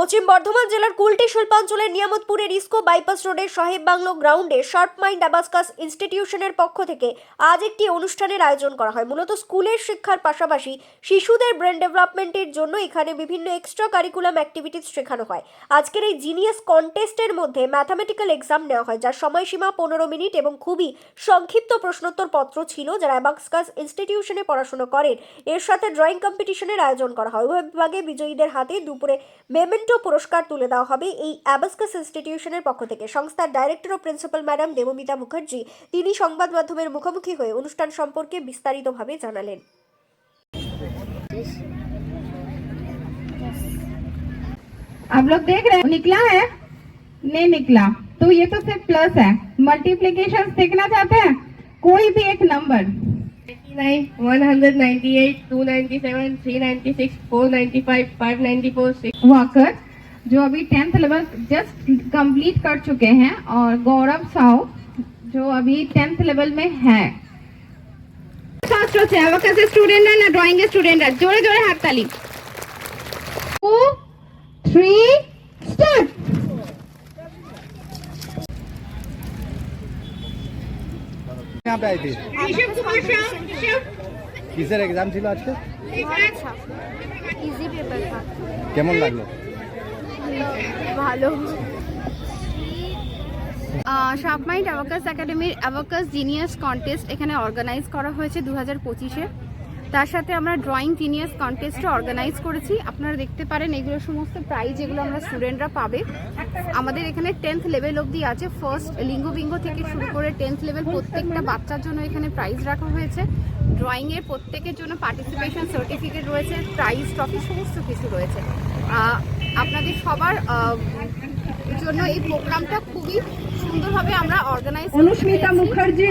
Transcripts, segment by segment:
পশ্চিম বর্ধমান জেলার কুলটি শিল্পাঞ্চলের নিয়ামতপুরের ইস্কো বাইপাস রোডের সাহেব বাংলো গ্রাউন্ডে শার্প মাইন্ড অ্যাবাসকাস ইনস্টিটিউশনের পক্ষ থেকে আজ একটি অনুষ্ঠানের আয়োজন করা হয়। মূলত স্কুলের শিক্ষার পাশাপাশি শিশুদের ব্রেন ডেভেলপমেন্টের জন্য এখানে বিভিন্ন এক্সট্রা কারিকুলাম অ্যাক্টিভিটিস শেখানো হয়। আজকের এই জিনিয়াস কন্টেস্টের মধ্যে ম্যাথামেটিক্যাল এক্সাম নেওয়া হয়, যার সময়সীমা পনেরো মিনিট এবং খুবই সংক্ষিপ্ত প্রশ্নোত্তর পত্র ছিল, যারা অ্যাবাসকাস ইনস্টিটিউশনে পড়াশোনা করেন। এর সাথে ড্রয়িং কম্পিটিশনের আয়োজন করা হয়। উভয় বিভাগে বিজয়ীদের হাতে দুপুরে মেমেন্টো পুরস্কার তুলে দেওয়া হবে এই অ্যাবাসকাস ইনস্টিটিউশনের পক্ষ থেকে সংস্থার ডাইরেক্টর ও প্রিন্সিপাল ম্যাডাম দেবমিতা মুখার্জি তিনি সংবাদ মাধ্যমের মুখোমুখি হয়ে অনুষ্ঠান সম্পর্কে বিস্তারিতভাবে জানালেন आप लोग देख रहे हैं निकला है नहीं निकला तो ये तो सिर्फ प्लस है मल्टीप्लीकेशन देखना चाहते हैं कोई भी एक नंबर 89, वाकर जो अभी टेंथ लेवल जस्ट कंप्लीट कर चुके हैं और गौरव साहु जो अभी टेंथ लेवल में है। स्टूडेंट है? ना ड्राइंग स्टूडेंट है। जोड़े जोड़े हाथ ताली। टू थ्री यहाँ पे आई थी ঋষভ কুমার শাহ ঋষভ কিসের এক্সাম ছিল আজকে ইজি পেপার কেমন লাগলো ভালো শার্প মাইন্ড অ্যাভাকাস একাডেমির অ্যাভাকাস জিনিয়াস কন্টেস্ট এখানে অর্গানাইজ করা হয়েছে দু হাজার পঁচিশে তার সাথে আমরা ড্রয়িং জিনিয়াস কন্টেস্টও অর্গানাইজ করেছি। আপনারা দেখতে পারেন এগুলো সমস্ত প্রাইজ এগুলো আমরা স্টুডেন্টরা পাবে। আমাদের এখানে টেন্থ লেভেল অবধি আছে। ফার্স্ট লিঙ্গ বিঙ্গ থেকে শুরু করে টেন্থ লেভেল প্রত্যেকটা বাচ্চার জন্য এখানে প্রাইজ রাখা হয়েছে। ড্রয়িংয়ের প্রত্যেকের জন্য পার্টিসিপেশন সার্টিফিকেট রয়েছে প্রাইজ ট্রফি সমস্ত কিছু রয়েছে। আপনাদের সবার জন্য এই প্রোগ্রামটা খুবই সুন্দরভাবে আমরা অর্গানাইজ অনুস্মিতা মুখার্জি।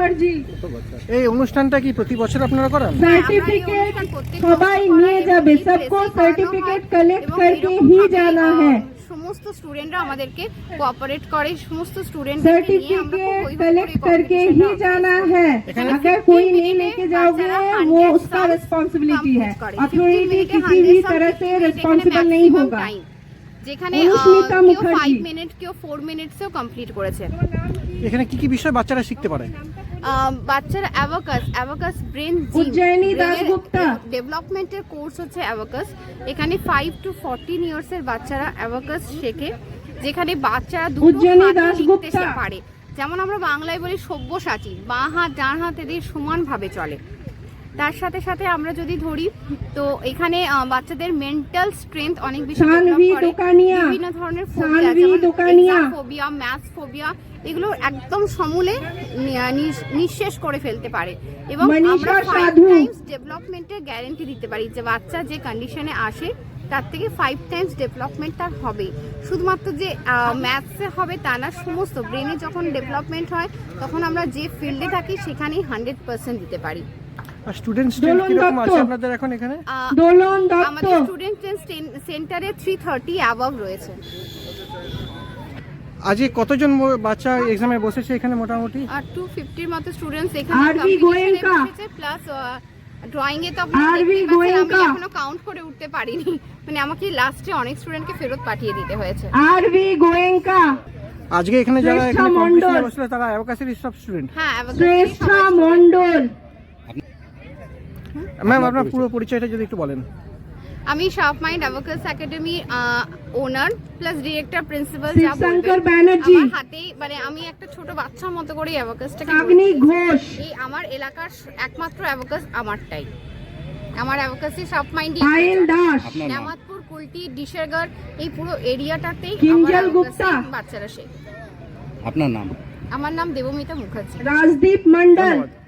মুখার্জি এই অনুষ্ঠানটা কি প্রতি বছর আপনারা করান সার্টিফিকেট সবাই নিয়ে যাবে सबको সার্টিফিকেট কালেক্ট करके ही जाना है সমস্ত স্টুডেন্টরা আমাদেরকে কোঅপারেট করে সমস্ত স্টুডেন্ট सर्टिफिकेट कलेक्ट करके ही जाना है अगर कोई नहीं लेके जाओगे वो उसका रिस्पॉन्सिबिलिटी है अथॉरिटी किसी भी तरह से रिस्पॉन्सिबल नहीं होगा যেখানে অনুস্মিতা কেউ মুখার্জি। ফাইভ মিনিট কেউ ফোর মিনিটসেও কমপ্লিট করেছে এখানে কি কি বিষয় বাচ্চারা শিখতে পারে আহ, বাচ্চারা abacus abacus brain Ujjayini Dasgupta. ডেভেলপমেন্টের কোর্স হচ্ছে অ্যাভাকাস এখানে ফাইভ টু ফোরটিন ইয়ার্সের বাচ্চারা অ্যাভাকাস শেখে যেখানে বাচ্চারা দুটো লিখতে। পারে যেমন আমরা বাংলায় বলি সব্যসাচী বাঁ হাত ডান হাত এদের সমানভাবে চলে তার সাথে সাথে আমরা যদি ধরি তো এখানে বাচ্চাদের মেন্টাল স্ট্রেংথ অনেক বেশি। বিভিন্ন ধরনের ফোবিয়া ফোবিয়া ম্যাথস ফোবিয়া এগুলো একদম সমূলে নিঃশেষ করে ফেলতে পারে। এবং আমরা ফাইভ টাইমস ডেভেলপমেন্টের গ্যারেন্টি দিতে পারি যে বাচ্চা যে কন্ডিশনে আসে তার থেকে ফাইভ টাইমস ডেভেলপমেন্ট তার হবে। শুধুমাত্র যে ম্যাথসে হবে তা না সমস্ত ব্রেনে যখন ডেভেলপমেন্ট হয় তখন আমরা যে ফিল্ডে থাকি সেখানেই হান্ড্রেড পার্সেন্ট দিতে পারি। আর স্টুডেন্ট দোলন কীরকম আছে আপনাদের এখন এখানে? দোলন দত্ত। আমাদের স্টুডেন্ট সেন্টারে থ্রি থার্টি অ্যাবভ রয়েছে। আজকে কতজন বাচ্চা এক্সামে বসেছে এখানে মোটামুটি? আর টু ফিফটির মতো স্টুডেন্টস এখানে। বসেছে প্লাস ড্রয়িং এ তো আমি গোয়েঙ্কা। এখনও কাউন্ট করে উঠতে পারিনি। মানে আমাকে লাস্টে অনেক স্টুডেন্টকে ফেরত পাঠিয়ে দিতে হয়েছে। আরভি গোয়েঙ্কা। আজকে এখানে যারা এখানে কম্পিটিশনে তারা অ্যাভোকাসির সব স্টুডেন্ট হ্যাঁ এর মন্ডল ম্যাম আপনার পুরো পরিচয়টা যদি একটু বলেন। আমি শার্প মাইন্ড অ্যাভাকাস একাডেমি ওনার প্লাস ডিরেক্টর প্রিন্সিপাল যা বলবেন ব্যানার্জি। আমার হাতেই মানে আমি একটা ছোট বাচ্চার মতো করে অ্যাভাকাসটাকে কাগনি ঘোষ। এই আমার এলাকার একমাত্র অ্যাভাকাস আমারটাই। আমার অ্যাভাকাসই শার্প মাইন্ড পায়েল দাস। নামাতপুর কুলটি ডিশেরগড় এই পুরো এরিয়াটাতেই কিঞ্জল গুপ্তা। বাচ্চারা শেখে আপনার নাম? আমার নাম দেবমিতা মুখার্জি। রাজদীপ মন্ডল ধন্যবাদ।